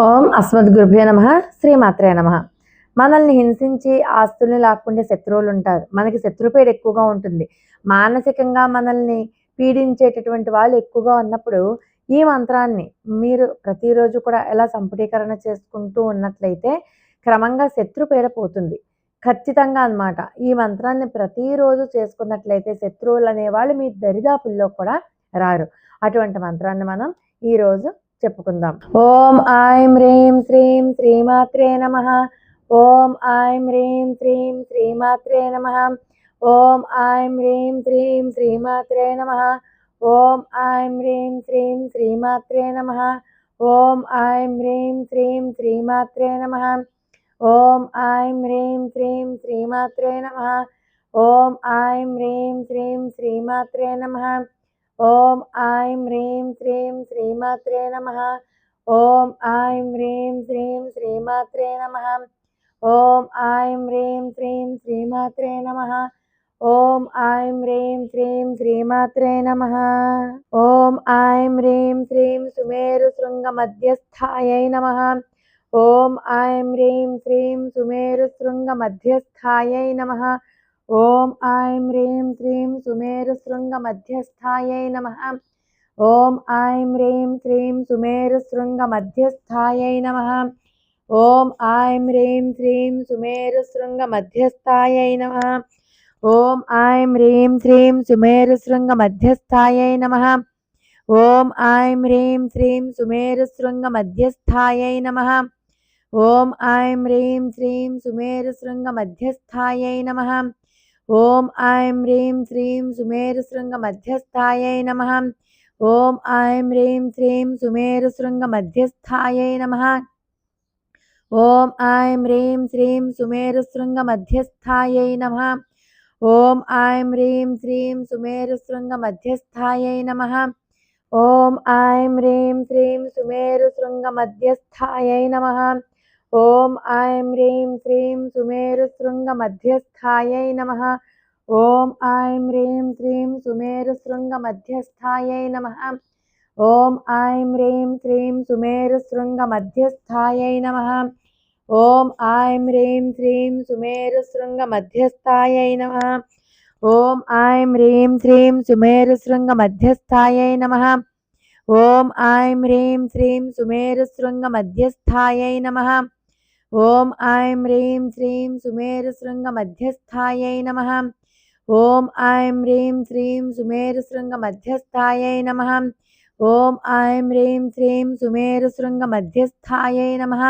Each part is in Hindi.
ఓం అస్మద్గురుభ్యో నమ శ్రీమాత్రే నమ. మనల్ని హింసించి ఆస్తుల్ని లాక్కుండే శత్రువులు ఉంటారు మనకి శత్రుపేడ ఎక్కువగా ఉంటుంది. మానసికంగా మనల్ని పీడించేటటువంటి వాళ్ళు ఎక్కువగా ఉన్నప్పుడు ఈ మంత్రాన్ని మీరు ప్రతిరోజు కూడా ఎలా సంపుటీకరణ చేసుకుంటూ ఉన్నట్లయితే క్రమంగా శత్రుపేడ పోతుంది. ఖచ్చితంగా అన్నమాట. ఈ మంత్రాన్ని ప్రతిరోజు చేసుకున్నట్లయితే శత్రువులు అనేవాళ్ళు మీ దరిదాపుల్లో కూడా రారు. అటువంటి మంత్రాన్ని మనం ఈరోజు చెప్పుకుందాం ఓం ఐం హ్రీం శ్రీం శ్రీమాత్రే నమ ఓం ఐం హ్రీం శ్రీం శ్రీమాత్రే నమ ఓం ఐం హ్రీం శ్రీం శ్రీమాత్రే నమ ఓం ఐం హ్రీం శ్రీం శ్రీమాత్రే నమ ఓం ఐం హ్రీం శ్రీం శ్రీమాత్రే నమ ఓం ఐం హ్రీం శ్రీం శ్రీమాత్రే నమ ఓం ఐం హ్రీం శ్రీం శ్రీమాత్రే నమ ॐ ऐं ह्रीं श्रीं श्रीमात्रे नमः। ॐ ऐं ह्रीं श्रीं श्रीमात्रे नमः। ॐ ऐं ह्रीं श्रीं श्रीमात्रे नमः। ॐ ऐं ह्रीं श्रीं श्रीमात्रे नमः। ॐ ऐं ह्रीं श्रीं सुमेरुशृङ्गमध्यस्थायै नमः। ॐ ऐं ह्रीं श्रीं सुमेरुशृङ्गमध्यस्थायै नमः। ॐ ऐं ह्रीं श्रीं सुमेरुशृङ्गमध्यस्थायै नमः। ॐ ऐं ह्रीं श्रीं सुमेरुशृङ्गमध्यस्थायै नमः। ॐ ऐं ह्रीं श्रीं सुमेरुशृङ्गमध्यस्थायै नमः। ॐ ऐं ह्रीं श्रीं सुमेरुशृङ्गमध्यस्थायै नमः। ॐ ऐं ह्रीं श्रीं सुमेरुशृङ्गमध्यस्थायै नमः। ॐ ऐं ह्रीं श्रीं सुमेरुशृङ्गमध्यस्थायै नमः। ॐ ऐं ह्रीं श्रीं सुमेरुशृङ्गमध्यस्थायै नमः। ॐ ऐं ह्रीं श्रीं सुमेरुशृङ्गमध्यस्थायै नमः। ॐ ऐं ह्रीं श्रीं सुमेरुशृङ्गमध्यस्थायै नमः। ॐ ऐं ह्रीं श्रीं सुमेरुशृङ्गमध्यस्थायै नमः। ॐ ऐं ह्रीं श्रीं सुमेरुशृङ्गमध्यस्थायै नमः। ॐ ऐं ह्रीं श्रीं सुमेरुशृङ्गमध्यस्थायै नमः। ॐ ऐं ह्रीं श्रीं सुमेरुशृङ्गमध्यस्थायै नमः। ॐ ऐं ह्रीं श्रीं सुमेरुशृङ्गमध्यस्थायै नमः। ॐ ऐं ह्रीं श्रीं सुमेरुशृङ्गमध्यस्थायै नमः। ॐ ऐं ह्रीं श्रीं सुमेरुशृङ्गमध्यस्थायै नमः। ॐ ऐं ह्रीं श्रीं सुमेरुशृङ्गमध्यस्थायै नमः। ओम ऐं ह्रीं श्रीं सुमेरुशृङ्गमध्यस्थायै नमः। ॐ ऐं ह्रीं श्रीं सुमेरुशृङ्गमध्यस्थायै नमः। ॐ ऐं ह्रीं श्रीं सुमेरुशृङ्गमध्यस्थायै नमः।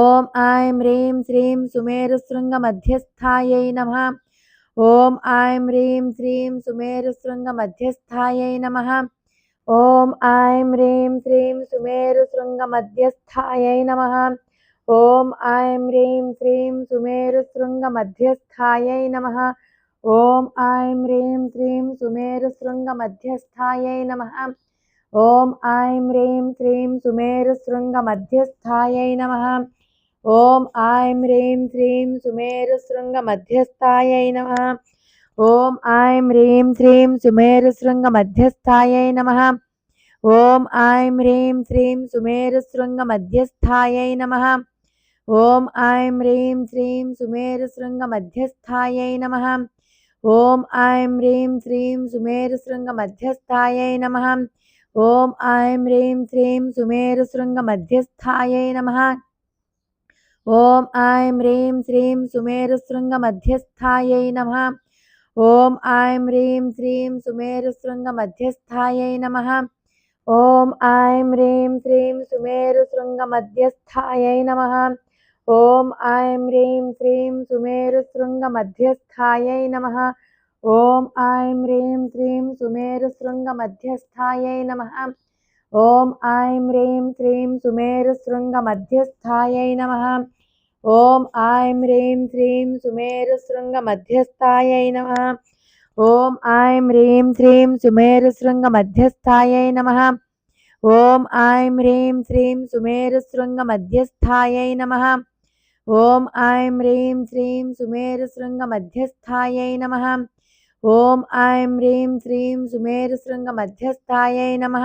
ॐ ऐं ह्रीं श्रीं सुमेरुशृङ्गमध्यस्थायै नमः। ॐ ऐं ह्रीं श्रीं सुमेरुशृङ्गमध्यस्थायै नमः। ॐ ऐं ह्रीं श्रीं सुमेरुशृङ्गमध्यस्थायै नमः। ॐ ऐं ह्रीं श्रीं सुमेरुशृङ्गमध्यस्थायै नमः। ॐ ऐं ह्रीं श्रीं सुमेरुशृङ्गमध्यस्थायै नमः। ॐ ऐं ह्रीं श्रीं सुमेरुशृङ्गमध्यस्थायै नमः। ॐ ऐं ह्रीं श्रीं सुमेरुशृङ्गमध्यस्थायै नमः। ॐ ऐं ह्रीं श्रीं सुमेरुशृङ्गमध्यस्थायै नमः। ॐ ऐं ह्रीं श्रीं सुमेरुशृङ्गमध्यस्थायै नमः। ओम ऐं ह्रीं श्रीं सुमेरुशृङ्गमध्यस्थायै नमः। ॐ ऐं ह्रीं श्रीं सुमेरुशृङ्गमध्यस्थायै नमः। ॐ ऐं ह्रीं श्रीं सुमेरुशृङ्गमध्यस्थायै नमः। ॐ ऐं ह्रीं श्रीं सुमेरुशृङ्गमध्यस्थायै नमः। ॐ ऐं ह्रीं श्रीं सुमेरुशृङ्गमध्यस्थायै नमः। ॐ ऐं ह्रीं श्रीं सुमेरुशृङ्गमध्यस्थायै नमः। ఓం ఐం హ్రీం శ్రీం సుమేరుశృంగ మధ్యస్థాయై నమ. ఓం ఐం హ్రీం శ్రీం సుమేరుశృంగ మధ్యస్థాయై నమ. ఓం ఐం హ్రీం శ్రీం సుమేరుశృంగ మధ్యస్థాయై నమ. ఓం ఐం హ్రీం శ్రీం సుమేరుశృంగ మధ్యస్థాయై నమ. ఓం ఐం హ్రీం శ్రీం సుమేరుశృంగ మధ్యస్థాయై నమ. ఓం ఐం హ్రీం శ్రీం సుమేరుశృంగ మధ్యస్థాయై నమ. ओम ऐं ह्रीं श्रीं सुमेरुशृङ्गमध्यस्थायै नमः। ॐ ऐं ह्रीं श्रीं सुमेरुशृङ्गमध्यस्थायै नमः।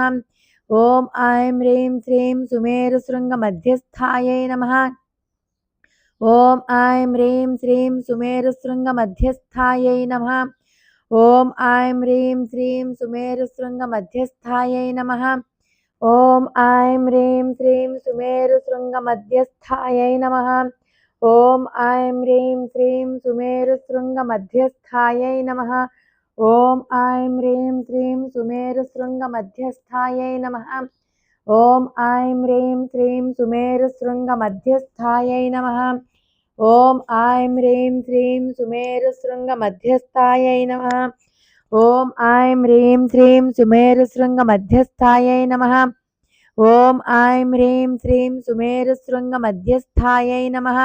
ॐ ऐं ह्रीं श्रीं सुमेरुशृङ्गमध्यस्थायै नमः। ॐ ऐं ह्रीं श्रीं सुमेरुशृङ्गमध्यस्थायै नमः। ॐ ऐं ह्रीं श्रीं सुमेरुशृङ्गमध्यस्थायै नमः। ॐ ऐं ह्रीं श्रीं सुमेरुशृङ्गमध्यस्थायै नमः। ॐ ऐं ह्रीं श्रीं सुमेरुशृङ्गमध्यस्थायै नमः। ॐ ऐं ह्रीं श्रीं सुमेरुशृङ्गमध्यस्थायै नमः। ॐ ऐं ह्रीं श्रीं सुमेरुशृङ्गमध्यस्थायै नमः। ॐ ऐं ह्रीं श्रीं सुमेरुशृङ्गमध्यस्थायै नमः। ॐ ऐं ह्रीं श्रीं सुमेरुशृङ्गमध्यस्थायै नमः। ॐ ऐं ह्रीं श्रीं सुमेरुशृङ्गमध्यस्थायै नमः।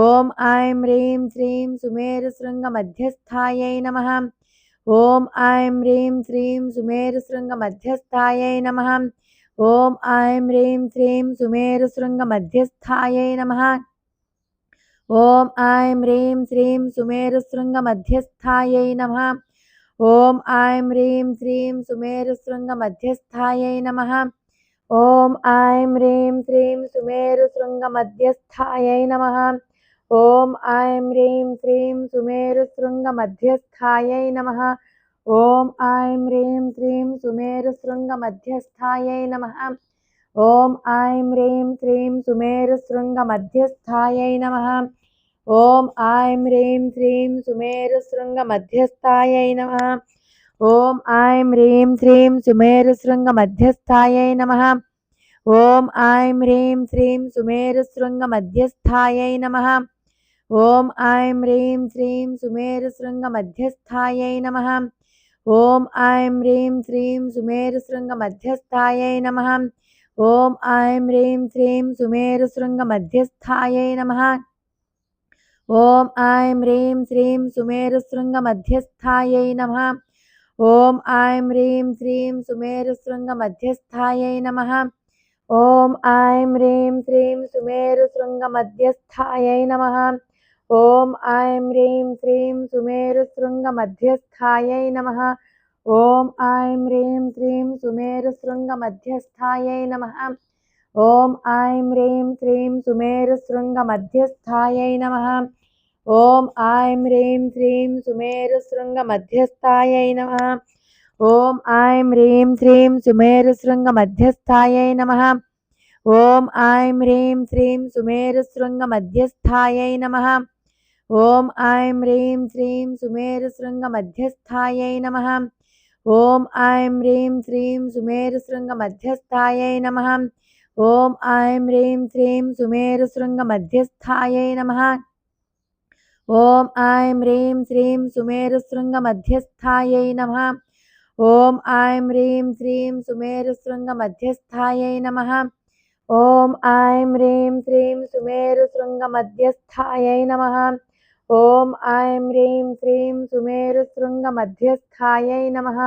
ओम ऐं ह्रीं श्रीं सुमेरुशृङ्गमध्यस्थायै नमः। ॐ ऐं ह्रीं श्रीं सुमेरुशृङ्गमध्यस्थायै नमः। ॐ ऐं ह्रीं श्रीं सुमेरुशृङ्गमध्यस्थायै नमः। ॐ ऐं ह्रीं श्रीं सुमेरुशृङ्गमध्यस्थायै नमः। ॐ ऐं ह्रीं श्रीं सुमेरुशृङ्गमध्यस्थायै नमः। ॐ ऐं ह्रीं श्रीं सुमेरुशृङ्गमध्यस्थायै नमः। ॐ ऐं ह्रीं श्रीं सुमेरुशृङ्गमध्यस्थायै नमः। ॐ ऐं ह्रीं श्रीं सुमेरुशृङ्गमध्यस्थायै नमः। ॐ ऐं ह्रीं श्रीं सुमेरुशृङ्गमध्यस्थायै नमः। ॐ ऐं ह्रीं श्रीं सुमेरुशृङ्गमध्यस्थायै नमः। ॐ ऐं ह्रीं श्रीं सुमेरुशृङ्गमध्यस्थायै नमः। ॐ ऐं ह्रीं श्रीं सुमेरुशृङ्गमध्यस्थायै नमः। ॐ ऐं ह्रीं श्रीं सुमेरुशृङ्गमध्यस्थायै नमः। ॐ ऐं ह्रीं श्रीं सुमेरुशृङ्गमध्यस्थायै नमः। ॐ ऐं ह्रीं श्रीं सुमेरुशृङ्गमध्यस्थायै नमः। ॐ ऐं ह्रीं श्रीं सुमेरुशृङ्गमध्यस्थायै नमः। ॐ ऐं ह्रीं श्रीं सुमेरुशृङ्गमध्यस्थायै नमः। ॐ ऐं ह्रीं श्रीं सुमेरुशृङ्गमध्यस्थायै नमः। ॐ ऐं ह्रीं श्रीं सुमेरुशृङ्गमध्यस्थायै नमः। ॐ ऐं ह्रीं श्रीं सुमेरुशृङ्गमध्यस्थायै नमः। ॐ ऐं ह्रीं श्रीं सुमेरुशृङ्गमध्यस्थायै नमः। ॐ ऐं ह्रीं श्रीं सुमेरुशृङ्गमध्यस्थायै नमः। ॐ ऐं ह्रीं श्रीं सुमेरुशृङ्गमध्यस्थायै नमः। ॐ ऐं ह्रीं श्रीं सुमेरुशृङ्गमध्यस्थायै नमः। ॐ ऐं ह्रीं श्रीं सुमेरुशृङ्गमध्यस्थायै नमः। ॐ ऐं ह्रीं श्रीं सुमेरुशृङ्गमध्यस्थायै नमः। ॐ ऐं ह्रीं श्रीं सुमेरुशृङ्गमध्यस्थायै नमः। ॐ ऐं ह्रीं श्रीं सुमेरुशृङ्गमध्यस्थायै नमः। ॐ ऐं ह्रीं श्रीं सुमेरुशृङ्गमध्यस्थायै नमः। ॐ ऐं ह्रीं श्रीं सुमेरुशृङ्गमध्यस्थायै नमः। ॐ ऐं ह्रीं श्रीं सुमेरुशृङ्गमध्यस्थायै नमः।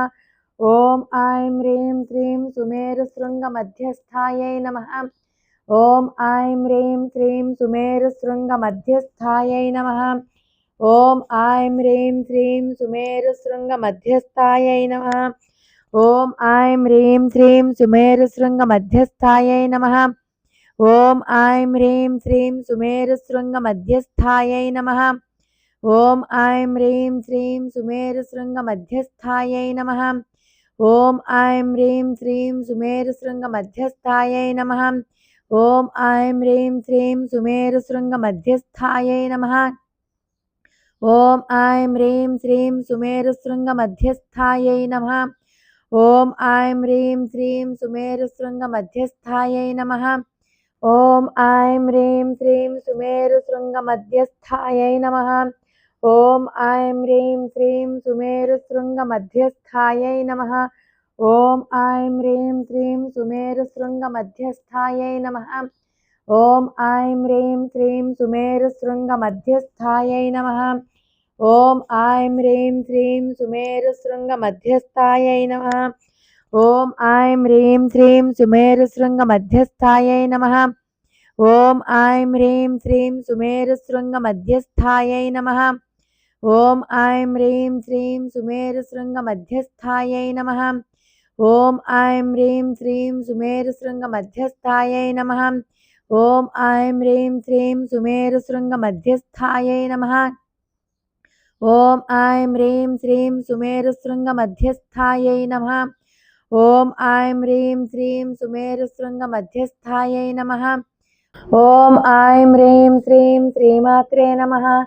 ॐ ऐं ह्रीं श्रीं सुमेरुशृङ्गमध्यस्थायै नमः। ॐ ऐं ह्रीं श्रीं सुमेरुशृङ्गमध्यस्थायै नमः। ॐ ऐं ह्रीं श्रीं सुमेरुशृङ्गमध्यस्थायै नमः। ॐ ऐं ह्रीं श्रीं सुमेरुशृङ्गमध्यस्थायै नमः। ॐ ऐं ह्रीं श्रीं सुमेरुशृङ्गमध्यस्थायै नमः। ॐ ऐं ह्रीं श्रीं सुमेरुशृङ्गमध्यस्थायै नमः। ॐ ऐं ह्रीं श्रीं सुमेरुशृङ्गमध्यस्थायै नमः। ॐ ऐं ह्रीं श्रीं सुमेरुशृङ्गमध्यस्थायै नमः। ॐ ऐं ह्रीं श्रीं सुमेरुशृङ्गमध्यस्थायै नमः। ॐ ऐं ह्रीं श्रीं सुमेरुशृङ्गमध्यस्थायै नमः। ॐ ऐं ह्रीं श्रीं सुमेरुशृङ्गमध्यस्थायै नमः। ॐ ऐं ह्रीं श्रीं सुमेरुशृङ्गमध्यस्थायै नमः। ॐ ऐं ह्रीं श्रीं सुमेरुशृङ्गमध्यस्थायै नमः। ॐ ऐं ह्रीं श्रीं सुमेरुशृङ्गमध्यस्थायै नमः। ॐ ऐं ह्रीं श्रीं सुमेरुशृङ्गमध्यस्थायै नमः। ॐ ऐं ह्रीं श्रीं सुमेरुशृङ्गमध्यस्थायै नमः। ॐ ऐं ह्रीं श्रीं सुमेरुशृङ्गमध्यस्थायै नमः। ओम ऐं ह्रीं श्रीं सुमेरुशृङ्गमध्यस्थायै नमः। ॐ ऐं ह्रीं श्रीं सुमेरुशृङ्गमध्यस्थायै नमः। ॐ ऐं ह्रीं श्रीं सुमेरुशृङ्गमध्यस्थायै नमः। ॐ ऐं ह्रीं श्रीं सुमेरुशृङ्गमध्यस्थायै नमः। ॐ ऐं ह्रीं श्रीं सुमेरुशृङ्गमध्यस्थायै नमः। ॐ ऐं ह्रीं श्रीं श्रीमात्रे नमः।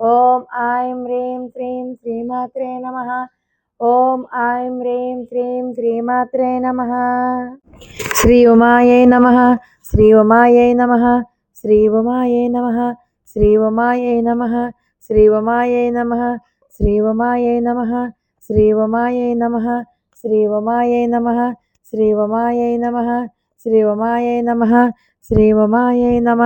ఓం ఐం హ్రీం శ్రీం శ్రీమాత్రే నమ ఓం ఐం హ్రీం శ్రీం శ్రీమాత్రే నమ శ్రీ ఉమాయే నమ శ్రీ ఉమాయే నమ శ్రీ ఉమాయే నమ శ్రీ ఉమాయే నమ శ్రీ ఉమాయే నమ శ్రీ ఉమాయే నమ శ్రీ ఉమాయే నమ శ్రీ ఉమాయే నమ శ్రీ ఉమాయే నమ శ్రీ ఉమాయే నమ శ్రీ ఉమాయే నమ